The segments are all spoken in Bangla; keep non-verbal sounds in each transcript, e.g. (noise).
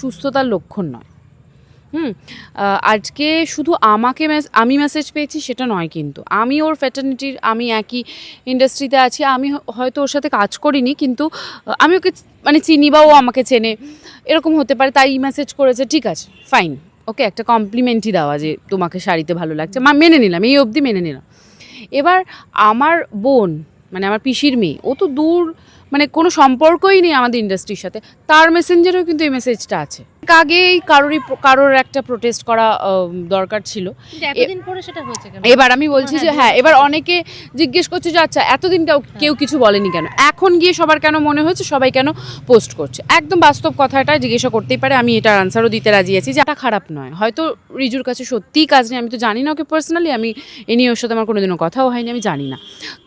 সুস্থতার লক্ষণ নয়। হুম? আজকে শুধু আমাকে আমি মেসেজ পেয়েছি সেটা নয় কিন্তু। আমি ওর ফ্যাটার্নিটির আমি একই ইন্ডাস্ট্রিতে আছি, আমি হয়তো ওর সাথে কাজ করিনি কিন্তু আমি ওকে মানে চিনি বা ও আমাকে চেনে, এরকম হতে পারে, তাই মেসেজ করেছে, ঠিক আছে ফাইন ওকে একটা কমপ্লিমেন্টই দেওয়া যে তোমাকে শাড়িতে ভালো লাগছে। মা, মেনে নিলাম, এই অবধি মেনে নিলাম। এবার আমার বোন মানে আমার পিসির মেয়ে, ও তো দূর মানে কোনো সম্পর্কই নেই আমাদের ইন্ডাস্ট্রির সাথে। তার মেসেঞ্জারেও কিন্তু এই মেসেজটা আছে। আগেই কারোরই কারোর একটা প্রোটেস্ট করা দরকার ছিল। এবার আমি বলছি যে হ্যাঁ, হ্যাঁ এবার অনেকে জিজ্ঞেস করছে যে আচ্ছা এতদিন কেউ কেউ কিছু বলেনি কেন? এখন গিয়ে সবার কেন মনে হয়েছে সবাই কেন পোস্ট করছে? একদম বাস্তব কথাটা জিজ্ঞাসা করতেই পারে আমি এটার আনসারও দিতে রাজি আছি যে এটা খারাপ নয়। হয়তো রিজুর কাছে সত্যিই কাজ নেই আমি তো জানি না ওকে পার্সোনালি আমি এ নিয়ে ওর সাথে আমার কোনোদিনও কথাও হয়নি আমি জানি না।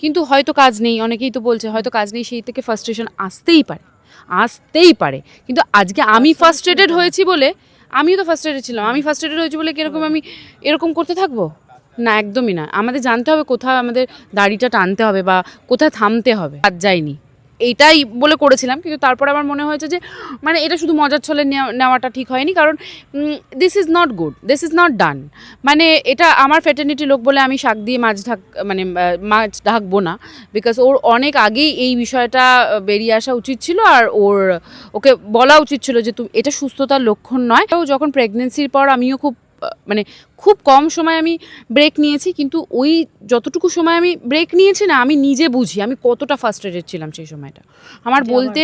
কিন্তু হয়তো কাজ নেই অনেকেই তো বলছে হয়তো কাজ নেই সেই থেকে ফার্স্ট্রেশন আসতেই পারে। আসতেই পারে। কিন্তু আজকে আমি ফার্স্ট্রেটেড হয়েছি বলে আমিও তো ফার্স্ট্রেটেড ছিলাম। আমি ফার্স্ট্রেটেড হয়েছি বলে কীরকম আমি এরকম করতে থাকব? না একদমই না। আমাদের জানতে হবে কোথাও আমাদের দাড়িটা টানতে হবে বা কোথায় থামতে হবে। আর যাইনি। এইটাই বলে করেছিলাম, কিন্তু তারপর আমার মনে হয়েছে যে মানে এটা শুধু মজার ছলে নেওয়া- নেওয়াটা ঠিক হয়নি, কারণ this is not good this is not done মানে এটা আমার ফেটার্নিটি লোক বলে আমি শাক দিয়ে মাছ ঢাক মানে মাছ ঢাকবো না বিকজ ওর অনেক আগেই এই বিষয়টা বেরিয়ে আসা উচিত ছিল, আর ওর, ওকে বলা উচিত ছিল যে, তুমি, এটা সুস্থতার লক্ষণ নয়। তো যখন প্রেগনেন্সির পর আমিও খুব মানে খুব কম সময় আমি ব্রেক নিয়েছি কিন্তু ওই যতটুকু সময় আমি ব্রেক নিয়েছি না আমি নিজে বুঝি আমি কতটা ফার্স্ট্রেটেড ছিলাম সেই সময়টা। আমার বলতে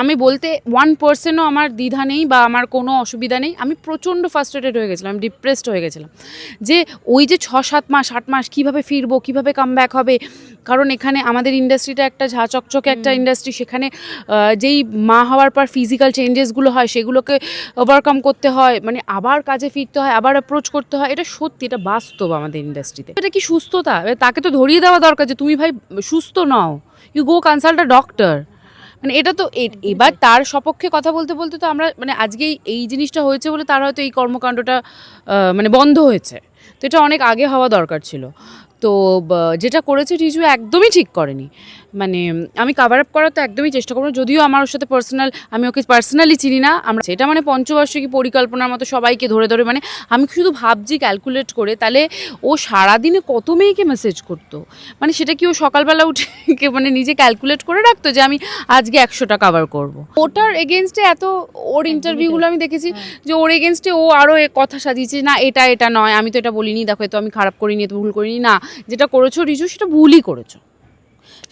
আমি বলতে ওয়ান পার্সেন্টও আমার দ্বিধা নেই বা আমার কোনো অসুবিধা নেই আমি প্রচণ্ড ফার্স্ট্রেটেড হয়ে গেছিলাম আমি ডিপ্রেসড হয়ে গেছিলাম। যে ওই যে ছ সাত মাস আট মাস কীভাবে ফিরবো কীভাবে কাম হবে কারণ এখানে আমাদের ইন্ডাস্ট্রিটা একটা ঝা চকচকে একটা ইন্ডাস্ট্রি সেখানে যেই মা হওয়ার পর ফিজিক্যাল চেঞ্জেসগুলো হয় সেগুলোকে ওভারকাম করতে হয় মানে আবার কাজে ফিরতে হয় আবার অ্যাপ্রোচ করতে হয়, এটা সত্যি, এটা বাস্তব আমাদের ইন্ডাস্ট্রিতে এটা কি সুস্থতা? তাকে তো ধরিয়ে দেওয়া দরকার যে তুমি ভাই সুস্থ নও ইউ গো কনসাল্ট ডক্টর মানে এটা তো এবার তার সপক্ষে কথা বলতে বলতে তো আমরা মানে আজকে এই জিনিসটা হয়েছে বলে তার হয়তো এই কর্মকাণ্ডটা মানে বন্ধ হয়েছে। তো এটা অনেক আগে হওয়া দরকার ছিল। তো যেটা করেছে রিজু একদমই ঠিক করেনি। মানে আমি কাভার আপ করার তো একদমই চেষ্টা করব যদিও আমার ওর সাথে পার্সোনাল আমি ওকে পার্সোনালি চিনি না আমরা সেটা মানে পঞ্চবার্ষিকী পরিকল্পনার মতো সবাইকে ধরে ধরে মানে আমি শুধু ভাবছি ক্যালকুলেট করে তাহলে ও সারাদিনে কত মেয়েকে মেসেজ করতো? মানে সেটা কি ও সকালবেলা উঠে (laughs) কে- মানে নিজে ক্যালকুলেট করে রাখতো যে আমি আজকে একশোটা কাভার করব? ওটার এগেনস্টে এত ওর ইন্টারভিউগুলো আমি দেখেছি যে ওর এগেনস্টে ও আরও কথা সাজিয়েছে না এটা এটা নয় আমি তো এটা বলিনি দেখো তো আমি খারাপ করিনি তো ভুল করিনি না যেটা করেছ রিজু, সেটা ভুলই করেছ।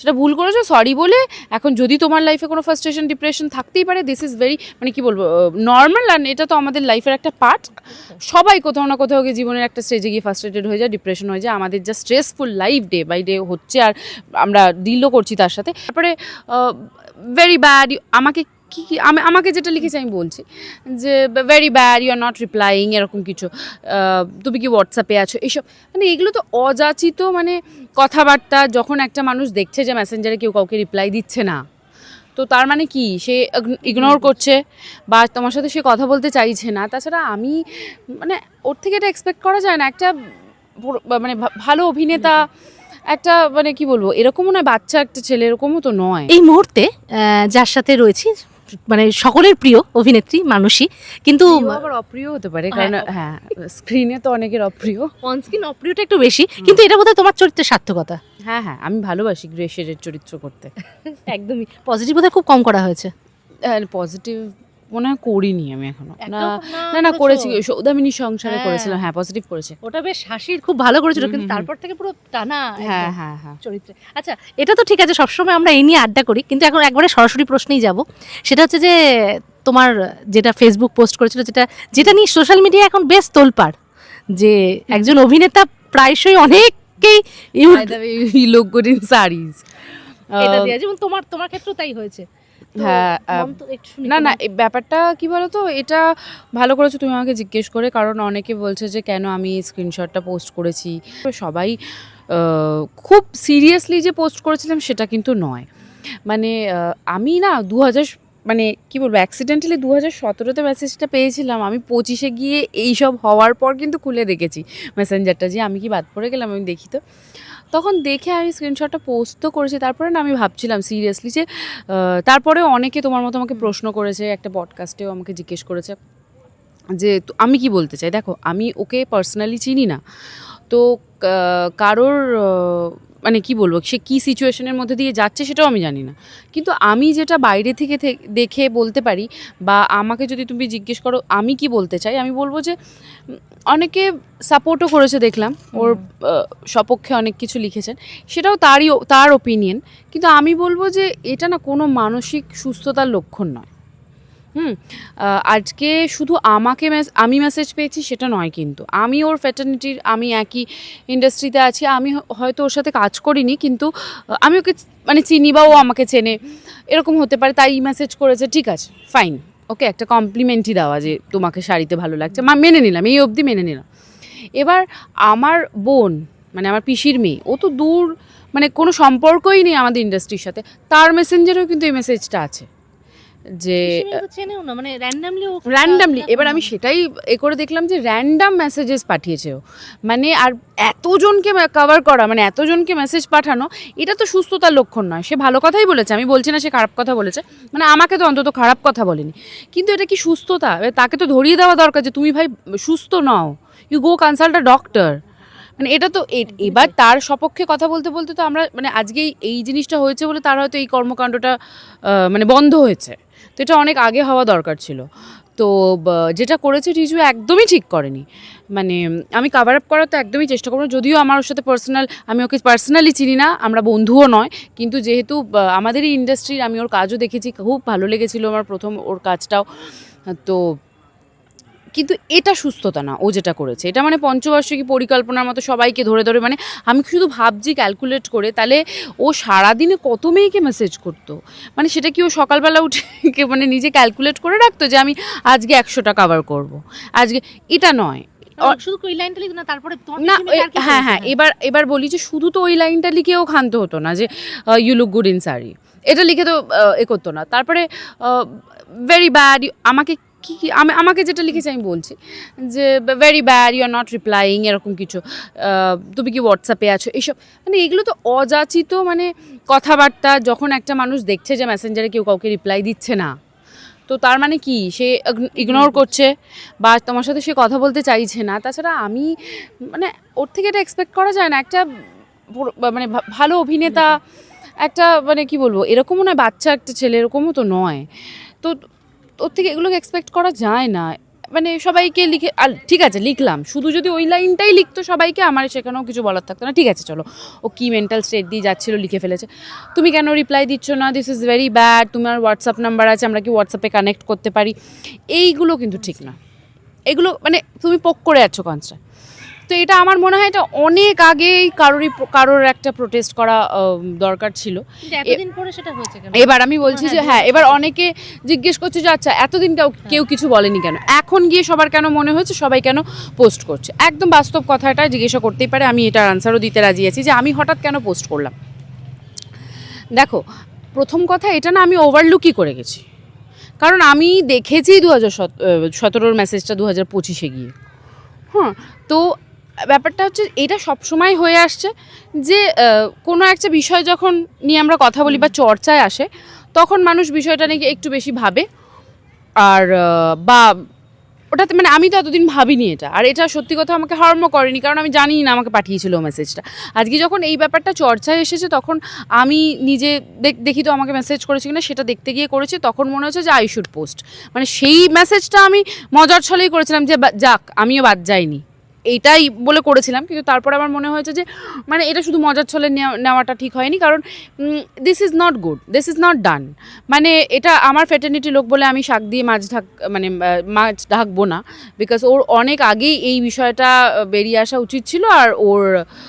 সেটা ভুল করেছ সরি বলে এখন যদি তোমার লাইফে কোনো ফার্স্ট্রেশন ডিপ্রেশন থাকতেই পারে দিস ইজ ভেরি মানে কি বলব নর্মাল আর এটা তো আমাদের লাইফের একটা পার্ট সবাই কোথাও না কোথাও গিয়ে জীবনের একটা স্টেজে গিয়ে ফার্স্ট্রেটেড হয়ে যায় ডিপ্রেশন হয়ে যায়। আমাদের যা stressful life day by day হচ্ছে আর আমরা ডিলও করছি তার সাথে। তারপরে ভেরি ব্যাড আমাকে কি কি আমি আমাকে যেটা লিখেছে আমি বলছি যে very bad you are not replying এরকম কিছু। তুমি কি হোয়াটসঅ্যাপে আছো? এইসব মানে এগুলো তো অযাচিত মানে কথাবার্তা যখন একটা মানুষ দেখছে যে মেসেঞ্জারে কেউ কাউকে রিপ্লাই দিচ্ছে না তো তার মানে কি? সে ইগনোর করছে বা তোমার সাথে সে কথা বলতে চাইছে না। তাছাড়া আমি মানে ওর থেকে এটা এক্সপেক্ট করা যায় না। একটা মানে ভালো অভিনেতা একটা মানে কি বলব এরকমও নয় বাচ্চা একটা ছেলে এরকমও তো নয়। এই মুহূর্তে যার সাথে রয়েছি মানে সকলের প্রিয় অভিনেত্রী মানুষই কিন্তু আবার অপ্রিয় হতে পারে কারণ হ্যাঁ স্ক্রিনে তো অনেকের অপ্রিয়। অন স্ক্রিন অপ্রিয়টা একটু বেশি কিন্তু এটা বোধহয় তোমার চরিত্রের সার্থকতা। হ্যাঁ হ্যাঁ আমি ভালোবাসি গ্রেসের চরিত্র করতে। (laughs) একদমই। পজিটিভ বোধহয় খুব কম করা হয়েছে। পজিটিভ মনে হয় করিনি আমি এখনও। না না না করেছি? সৌদামিনী সংসারে হ্যাঁ। করেছিলাম হ্যাঁ পজিটিভ করেছে। ওটা বেশ হাসির খুব ভালো করেছিল কিন্তু তারপর থেকে পুরো টানা হ্যাঁ হ্যাঁ হ্যাঁ। চরিত্রে। আচ্ছা এটা তো ঠিক আছে সবসময় আমরা এই নিয়ে আড্ডা করি কিন্তু এখন একবারে সরাসরি প্রশ্নেই যাব। সেটা হচ্ছে যে তোমার যেটা ফেসবুক পোস্ট করেছিল যেটা যেটা নিয়ে সোশ্যাল মিডিয়া এখন বেশ তোলপাড় যে একজন অভিনেতা প্রায়শই অনেককেই ইউ- in sarees. এটা দেয়া যেমন তোমার তোমার ক্ষেত্রেও তাই হয়েছে। হ্যাঁ, না না ব্যাপারটা কি বলো তো এটা ভালো করেছ তুমি আমাকে জিজ্ঞেস করে কারণ অনেকে বলছে যে কেন আমি স্ক্রিনশটটা পোস্ট করেছি? সবাই খুব সিরিয়াসলি যে পোস্ট করেছিলাম সেটা কিন্তু নয়। মানে আমি না দু হাজার মানে কি বলব অ্যাক্সিডেন্টালি দু হাজার সতেরোতে মেসেজটা পেয়েছিলাম। আমি পঁচিশে গিয়ে এইসব হওয়ার পর কিন্তু খুলে দেখেছি মেসেঞ্জারটা যে আমি কি বাদ পড়ে গেলাম? আমি দেখি তো। তখন দেখে আমি স্ক্রিনশটটা পোস্ট তো করেছি। তারপরে না আমি ভাবছিলাম সিরিয়াসলি যে তারপরে তারপরেও অনেকে তোমার মতো আমাকে প্রশ্ন করেছে একটা পডকাস্টেও আমাকে জিজ্ঞেস করেছে যে আমি কি বলতে চাই? দেখো আমি ওকে পার্সোনালি চিনি না। তো কারোর মানে কি বলব সে কি সিচুয়েশনের মধ্যে দিয়ে যাচ্ছে সেটাও আমি জানি না। কিন্তু আমি যেটা বাইরে থেকে দেখে বলতে পারি বা আমাকে যদি তুমি জিজ্ঞেস করো আমি কি বলতে চাই আমি বলব যে অনেকে সাপোর্টও করেছে দেখলাম ওর সপক্ষে অনেক কিছু লিখেছেন। সেটাও তারই তার ওপিনিয়ন কিন্তু আমি বলব যে এটা না কোনো মানসিক সুস্থতার লক্ষণ নয়। হুম আজকে শুধু আমাকে আমি মেসেজ পেয়েছি সেটা নয় কিন্তু। আমি ওর ফ্যাটার্নিটির আমি একই ইন্ডাস্ট্রিতে আছি, আমি হয়তো ওর সাথে কাজ করিনি কিন্তু আমি ওকে মানে চিনি বা ও আমাকে চেনে, এরকম হতে পারে, তাই মেসেজ করেছে, ঠিক আছে ফাইন ওকে একটা কমপ্লিমেন্টই দেওয়া যে তোমাকে শাড়িতে ভালো লাগছে, মা মেনে নিলাম, এই অবধি মেনে নিলাম। এবার আমার বোন মানে আমার পিসির মেয়ে, ও তো দূর মানে কোনো সম্পর্কই নেই আমাদের ইন্ডাস্ট্রির সাথে, তার মেসেঞ্জারেও কিন্তু এই মেসেজটা আছে। যে না মানে র্যান্ডামলি র্যান্ডামলি এবার আমি সেটাই এ করে দেখলাম যে র্যান্ডাম মেসেজেস পাঠিয়েছে মানে আর এতজনকে কভার করা মানে এতজনকে মেসেজ পাঠানো এটা তো সুস্থতার লক্ষণ নয়। সে ভালো কথাই বলেছে আমি বলছি না সে খারাপ কথা বলেছে মানে আমাকে তো অন্তত খারাপ কথা বলেনি। কিন্তু এটা কি সুস্থতা? তাকে তো ধরিয়ে দেওয়া দরকার যে তুমি ভাই সুস্থ নও you go consult a doctor মানে এটা তো এবার তার সপক্ষে কথা বলতে বলতে তো আমরা মানে আজকে এই- জিনিসটা হয়েছে বলে তার হয়তো এই কর্মকাণ্ডটা মানে বন্ধ হয়েছে। এটা অনেক আগে হওয়া দরকার ছিল। তো যেটা করেছে রিজু একদমই ঠিক করেনি। মানে আমি কাভার আপ করার তো একদমই চেষ্টা করব যদিও আমার ওর সাথে পার্সোনাল আমি ওকে পার্সোনালি চিনি না, আমরা বন্ধুও নয়। কিন্তু যেহেতু আমাদেরই ইন্ডাস্ট্রির আমি ওর কাজও দেখেছি, খুব ভালো লেগেছিলো আমার প্রথম ওর কাজটাও। তো কিন্তু এটা সুস্থতা না ও যেটা করেছে। এটা মানে পঞ্চবার্ষিকী পরিকল্পনার মতো সবাইকে ধরে ধরে মানে আমি শুধু ভাবছি ক্যালকুলেট করে তাহলে ও সারাদিনে কত মেয়েকে মেসেজ করতো? মানে সেটা কি ও সকালবেলা উঠে (laughs) মানে নিজে ক্যালকুলেট করে রাখতো যে আমি আজকে একশোটা কভার করব? আজকে এটা নয়। শুধু ওই লাইনটা লিখো না তারপরে না হ্যাঁ হ্যাঁ এবার এবার বলি যে শুধু তো ওই লাইনটা লিখেও ক্ষান্ত হতো না যে you look good in sari এটা লিখে তো এ করতো না। তারপরে ভেরি ব্যাড আমাকে কি কি, আমি, আমাকে যেটা লিখেছে আমি বলছি যে very bad you are not replying এরকম কিছু। তুমি কি হোয়াটসঅ্যাপে আছো? এইসব মানে এগুলো তো অযাচিত মানে কথাবার্তা, যখন একটা মানুষ দেখছে যে মেসেঞ্জারে কেউ কাউকে রিপ্লাই দিচ্ছে না, তো তার মানে কি? সে ইগনোর করছে বা তোমার সাথে সে কথা বলতে চাইছে না। তাছাড়া আমি মানে ওর থেকে এটা এক্সপেক্ট করা যায় না। একটা মানে ভালো অভিনেতা, একটা মানে কি বলব, এরকমও নয়, বাচ্চা একটা ছেলে, এরকমও তো নয়। তো ওর থেকে এগুলোকে এক্সপেক্ট করা যায় না। মানে সবাইকে লিখে, আর ঠিক আছে, লিখলাম। শুধু যদি ওই লাইনটাই লিখতো সবাইকে, আমার সেখানেও কিছু বলার থাকতো না। ঠিক আছে, চলো। ও কি মেন্টাল স্টেট দিয়ে যাচ্ছিল, লিখে ফেলেছে। তুমি কেন রিপ্লাই দিচ্ছ না? দিস ইজ ভেরি ব্যাড তোমার হোয়াটসঅ্যাপ নাম্বার আছে, আমরা কি হোয়াটসঅ্যাপে কানেক্ট করতে পারি? এইগুলো কিন্তু ঠিক না। এগুলো মানে তুমি পোক করে আছো কনসটা তো এটা আমার মনে হয় এটা অনেক আগেই কারোরই কারোর একটা প্রোটেস্ট করা দরকার ছিল। এবার আমি বলছি যে হ্যাঁ, এবার অনেকে জিজ্ঞেস করছে যে আচ্ছা এতদিন কেউ কেউ কিছু বলেনি কেন? এখন গিয়ে সবার কেন মনে হয়েছে সবাই কেন পোস্ট করছে? একদম বাস্তব কথাটা জিজ্ঞাসা করতেই পারে আমি এটার আনসারও দিতে রাজি আছি যে আমি হঠাৎ কেন পোস্ট করলাম। দেখো প্রথম কথা এটা না আমি ওভারলুকই করে গেছি। কারণ আমি দেখেছি দু হাজার সতেরোর মেসেজটা দু হাজার পঁচিশে গিয়ে। হ্যাঁ তো ব্যাপারটা হচ্ছে এটা সবসময় হয়ে আসছে যে কোনো একটা বিষয় যখন নিয়ে আমরা কথা বলি বা চর্চায় আসে, তখন মানুষ বিষয়টা নিয়ে একটু বেশি ভাবে। আর বা ওটাতে মানে আমি তো এতদিন ভাবিনি এটা। আর এটা সত্যি কথা আমাকে হার্মও করেনি, কারণ আমি জানি না আমাকে পাঠিয়েছিল মেসেজটা আজকে যখন এই ব্যাপারটা চর্চায় এসেছে, তখন আমি নিজে দেখ- তো আমাকে মেসেজ করেছি কিনা, সেটা দেখতে গিয়ে করেছি, তখন মনে হচ্ছে যে আই পোস্ট মানে সেই মেসেজটা আমি মজার ছলেই করেছিলাম যে যাক, আমিও বাদ যাইনি। এইটাই বলে করেছিলাম, কিন্তু তারপর আমার মনে হয়েছে যে মানে এটা শুধু মজার ছলে নেওয়া- নেওয়াটা ঠিক হয়নি, কারণ this is not good this is not done মানে এটা আমার ফেটার্নিটি লোক বলে আমি শাক দিয়ে মাছ ঢাক মানে মাছ ঢাকবো না বিকজ ওর অনেক আগেই এই বিষয়টা বেরিয়ে আসা উচিত ছিল, আর ওর,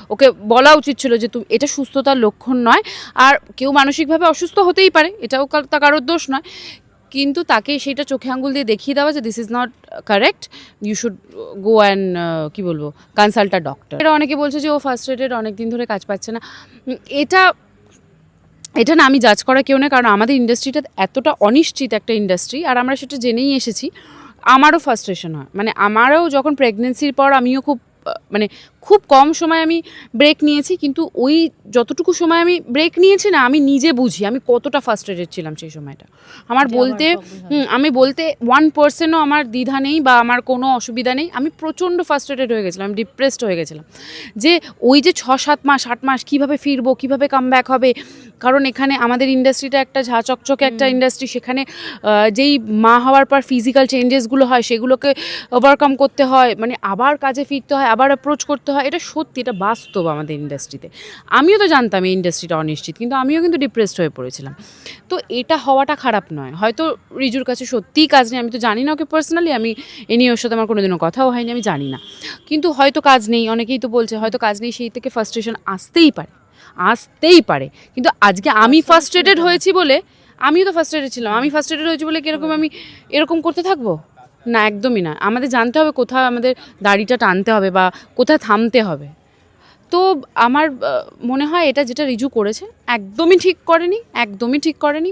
ওকে বলা উচিত ছিল যে, তুমি, এটা সুস্থতার লক্ষণ নয়। আর কেউ মানসিকভাবে অসুস্থ হতেই পারে, এটাও তা কারোর দোষ নয় কিন্তু তাকে সেটা চোখে আঙ্গুল দিয়ে দেখিয়ে দেওয়া যে this is not correct you should go and কী বলব কনসাল্ট আ ডক্টর এটা অনেকে বলছে যে ও ফার্স্ট ফার্স্ট্রেটেড অনেক দিন ধরে কাজ পাচ্ছে না। এটা এটা না আমি জাজ করা কেউ না কারণ আমাদের ইন্ডাস্ট্রিটা এতটা অনিশ্চিত একটা ইন্ডাস্ট্রি আর আমরা সেটা জেনেই এসেছি, আমারও ফার্স্ট্রেশন হয়। মানে আমারও যখন প্রেগনেন্সির পর আমিও খুব মানে খুব কম সময় আমি ব্রেক নিয়েছি কিন্তু ওই যতটুকু সময় আমি ব্রেক নিয়েছি না আমি নিজে বুঝি আমি কতটা ফার্স্ট্রেটেড ছিলাম সেই সময়টা। আমার বলতে আমি বলতে ওয়ান পার্সেন্টও আমার দ্বিধা নেই বা আমার কোনো অসুবিধা নেই আমি প্রচণ্ড ফার্স্ট্রেটেড হয়ে গেছিলাম আমি ডিপ্রেসড হয়ে গেছিলাম। যে ওই যে ছ সাত মাস আট মাস কীভাবে ফিরবো কীভাবে কাম হবে কারণ এখানে আমাদের ইন্ডাস্ট্রিটা একটা ঝা চকচকে একটা ইন্ডাস্ট্রি সেখানে যেই মা হওয়ার পর ফিজিক্যাল চেঞ্জেসগুলো হয় সেগুলোকে ওভারকাম করতে হয় মানে আবার কাজে ফিরতে হয় আবার অ্যাপ্রোচ করতে হয় এটা সত্যি এটা বাস্তব আমাদের ইন্ডাস্ট্রিতে আমিও তো জানতাম এই ইন্ডাস্ট্রিটা অনিশ্চিত কিন্তু আমিও কিন্তু ডিপ্রেসড হয়ে পড়েছিলাম। তো এটা হওয়াটা খারাপ নয়। হয়তো রিজুর কাছে সত্যিই কাজ নেই আমি তো জানি না ওকে পার্সোনালি আমি এ নিয়ে ওর সাথে আমার কোনোদিনও কথাও হয়নি আমি জানি না। কিন্তু হয়তো কাজ নেই অনেকেই তো বলছে হয়তো কাজ নেই সেই থেকে ফার্স্ট্রেশন আসতেই পারে আসতেই পারে। কিন্তু আজকে আমি ফার্স্ট্রেটেড হয়েছি বলে আমিও তো ফার্স্ট্রেটেড ছিলাম আমি ফার্স্ট্রেটেড হয়েছি বলে কীরকম আমি এরকম করতে থাকব? না, একদমই না। আমাদের জানতে হবে কোথায় আমাদের দাড়িটা টানতে হবে বা কোথায় থামতে হবে। তো আমার মনে হয় এটা যেটা রিজু করেছে, একদমই ঠিক করেনি, একদমই ঠিক করেনি।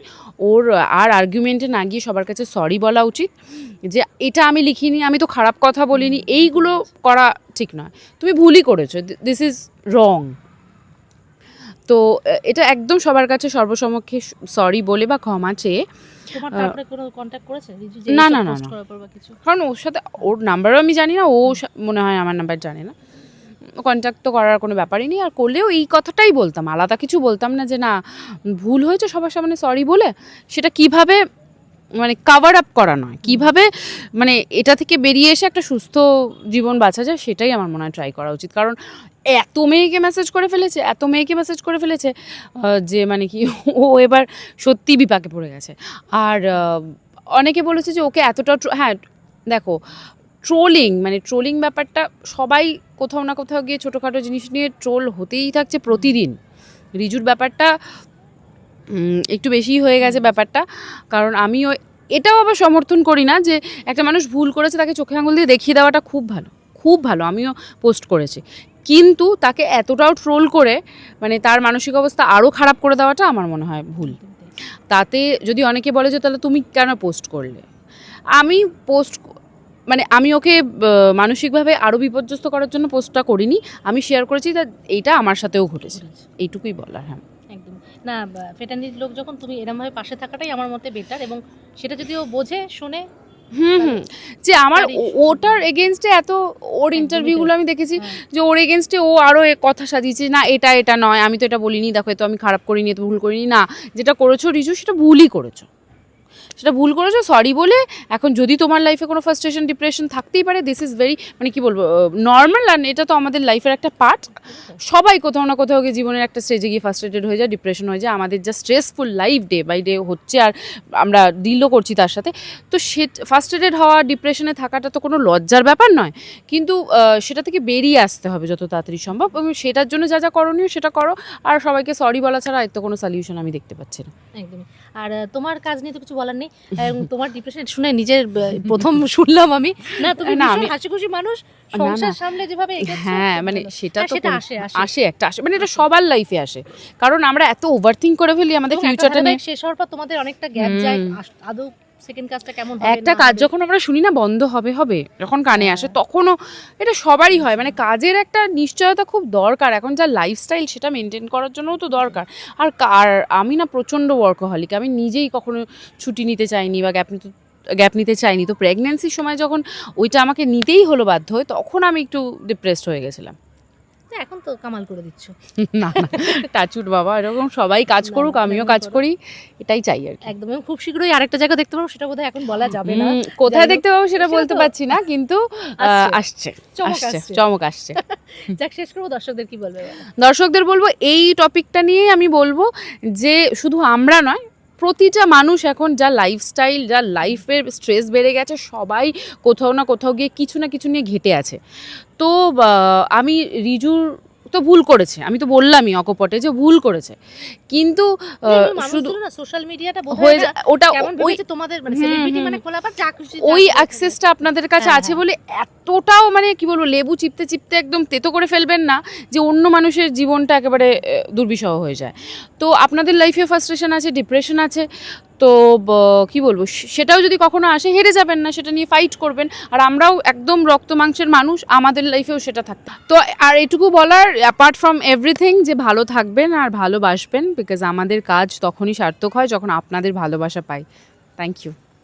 ওর আর আর্গুমেন্টে না গিয়ে সবার কাছে সরি বলা উচিত, যে এটা আমি লিখিনি, আমি তো খারাপ কথা বলিনি, এইগুলো করা ঠিক নয়। তুমি ভুলই করেছ দিস ইজ রং তো এটা একদম সবার কাছে সর্বসমক্ষে সরি বলে বা ক্ষমা চেয়ে না, না, না, কারণ ওর সাথে ওর নাম্বারও আমি জানি না ও মনে হয় আমার নাম্বার জানে না। কন্ট্যাক্ট তো করার কোনো ব্যাপারই নেই আর করলেও এই কথাটাই বলতাম আলাদা কিছু বলতাম না যে না ভুল হয়েছে সবার সামনে সরি বলে সেটা কীভাবে মানে কাভার আপ করা নয়। কীভাবে মানে এটা থেকে বেরিয়ে এসে একটা সুস্থ জীবন বাঁচা যায়, সেটাই আমার মনে হয় ট্রাই করা উচিত। কারণ এত মেয়েকে মেসেজ করে ফেলেছে, এত মেয়েকে মেসেজ করে ফেলেছে যে মানে কি (laughs) ও এবার সত্যি বিপাকে পড়ে গেছে। আর অনেকে বলেছে যে ওকে এতটা হ্যাঁ দেখো ট্রোলিং মানে ট্রোলিং ব্যাপারটা সবাই কোথাও না কোথাও গিয়ে ছোটোখাটো জিনিস নিয়ে ট্রোল হতেই থাকছে প্রতিদিন। রিজুর ব্যাপারটা একটু বেশিই হয়ে গেছে ব্যাপারটা। কারণ আমিও এটাও আবার সমর্থন করি না যে একটা মানুষ ভুল করেছে তাকে চোখে আঙুল দিয়ে দেখিয়ে দেওয়াটা খুব ভালো খুব ভালো আমিও পোস্ট করেছি। কিন্তু তাকে এতটাও ট্রোল করে মানে তার মানসিক অবস্থা আরও খারাপ করে দেওয়াটা আমার মনে হয় ভুল। তাতে যদি অনেকে বলে যে তাহলে তুমি কেন পোস্ট করলে? আমি পোস্ট মানে আমি ওকে মানসিকভাবে আরও বিপর্যস্ত করার জন্য পোস্টটা করিনি। আমি শেয়ার করেছি, তা এইটা আমার সাথেও ঘটেছে। এইটুকুই বলার হ্যাঁ। না ফেটানির লোক যখন তুমি এরমভাবে পাশে থাকাটাই আমার মতে বেটার এবং সেটা যদি ও বোঝে শুনে হুম হুম। যে আমার ওটার এগেনস্টে এত ওর ইন্টারভিউগুলো আমি দেখেছি হ্যাঁ। যে ওর এগেনস্টে ও আরও কথা সাজিয়েছে না এটা এটা নয় আমি তো এটা বলিনি দেখো তো আমি খারাপ করিনি এত ভুল করিনি। না যেটা করেছ রিজু সেটা ভুলই করেছ। সেটা ভুল করেছ সরি বলে এখন যদি তোমার লাইফে কোনো ফার্স্ট্রেশন ডিপ্রেশন থাকতেই পারে দিস ইজ ভেরি মানে কি বলব নর্মাল আর এটা তো আমাদের লাইফের একটা পার্ট সবাই কোথাও না কোথাও গিয়ে জীবনের একটা স্টেজে গিয়ে ফার্স্ট্রেটেড হয়ে যায় ডিপ্রেশন হয়ে যায়। আমাদের যা stressful life day by day হচ্ছে আর আমরা ডিলও করছি তার সাথে। তো সে ফার্স্ট্রেটেড হওয়া ডিপ্রেশনে থাকাটা তো কোনো লজ্জার ব্যাপার নয়। কিন্তু সেটা থেকে বেরিয়ে আসতে হবে যত তাড়াতাড়ি সম্ভব এবং সেটার জন্য যা যা করণীয় সেটা করো। আর সবাইকে সরি বলা ছাড়া এর তো কোনো সলিউশন আমি দেখতে পাচ্ছি না। একদমই। আর তোমার কাজ নিয়ে তো কিছু বলার নেই। তোমার ডিপ্রেশন শুনে নিজের প্রথম শুনলাম আমি। না তুমি না, আমি- হাসি খুশি মানুষ সংসার না। সামলে যেভাবে হ্যাঁ মানে সেটা হ্যাঁ, তো সেটা আসে আসে। একটা আসে। মানে এটা সবার লাইফে আসে। কারণ আমরা এত ওভারথিং করে ফেলি আমাদের ফিউচারটা নিয়ে। শেষ হওয়ার পর তোমাদের অনেকটা গ্যাপ যায় আদৌ সেকেন্ড কাজটা কেমন হবে একটা কাজ যখন আমরা শুনি না বন্ধ হবে হবে। যখন কানে আসে। তখনও এটা সবারই হয়। মানে কাজের একটা নিশ্চয়তা খুব দরকার। এখন যা লাইফস্টাইল সেটা মেনটেন করার জন্যও তো দরকার। আর কা- আর আমি না প্রচণ্ড ওয়ার্কহলিক আমি নিজেই কখনো ছুটি নিতে চাইনি বা গ্যাপ নিতে গ্যাপ নিতে চাইনি। তো প্রেগনেন্সির সময় যখন ওইটা আমাকে নিতেই হলো বাধ্য হয়ে তখন আমি একটু ডিপ্রেসড হয়ে গেছিলাম। এখন তো কামাল করে দিচ্ছ। না টাচুট বাবা এরকম সবাই কাজ করুক আমিও কাজ করি। এটাই চাই আর কি। একদম খুব শীঘ্রই আরেকটা জায়গা দেখতে পাবো সেটা বোধহয় এখন বলা যাবে না। কোথায় দেখতে পাবো সেটা বলতে পারছি না কিন্তু আসছে। আসছে চমক আসছে আসছে। চমক আসছে। (laughs) যাক শেষ করব দর্শকদের কি বলবে দর্শকদের বলব এই টপিকটা নিয়েই আমি বলব যে শুধু আমরা নয় প্রতিটা মানুষ এখন যা লাইফস্টাইল যা লাইফের স্ট্রেস বেড়ে গেছে, সবাই কোথাও না কোথাও গিয়ে কিছু না কিছু নিয়ে ঘেটে আছে। তো আমি রিজুর তো ভুল করেছে। আমি তো বললামই অকপটে যে ভুল করেছে। কিন্তু শুধু না সোশ্যাল মিডিয়াটা হয়ে ওটা ওই তোমাদের মানে সেলিব্রিটি মানে যা খুশি ওই অ্যাক্সেসটা আপনাদের কাছে হ্যাঁ, আছে হ্যাঁ। বলে এতটাও মানে কি বলব লেবু চিপতে চিপতে একদম তেতো করে ফেলবেন না যে অন্য মানুষের জীবনটা একেবারে দুর্বিষহ হয়ে যায়। তো আপনাদের লাইফে ফার্স্ট্রেশন আছে ডিপ্রেশন আছে তো কি বলব সেটাও যদি কখনো আসে, হেরে যাবেন না, সেটা নিয়ে ফাইট করবেন। আর আমরাও একদম রক্ত মাংসের মানুষ, আমাদের লাইফেও সেটা থাকতো তো, আর এটুকু বলার অ্যাপার্ট ফ্রম এভরিথিং যে ভালো থাকবেন আর ভালোবাসবেন বিকজ আমাদের কাজ তখনই সার্থক হয় যখন আপনাদের ভালোবাসা পাই। Thank you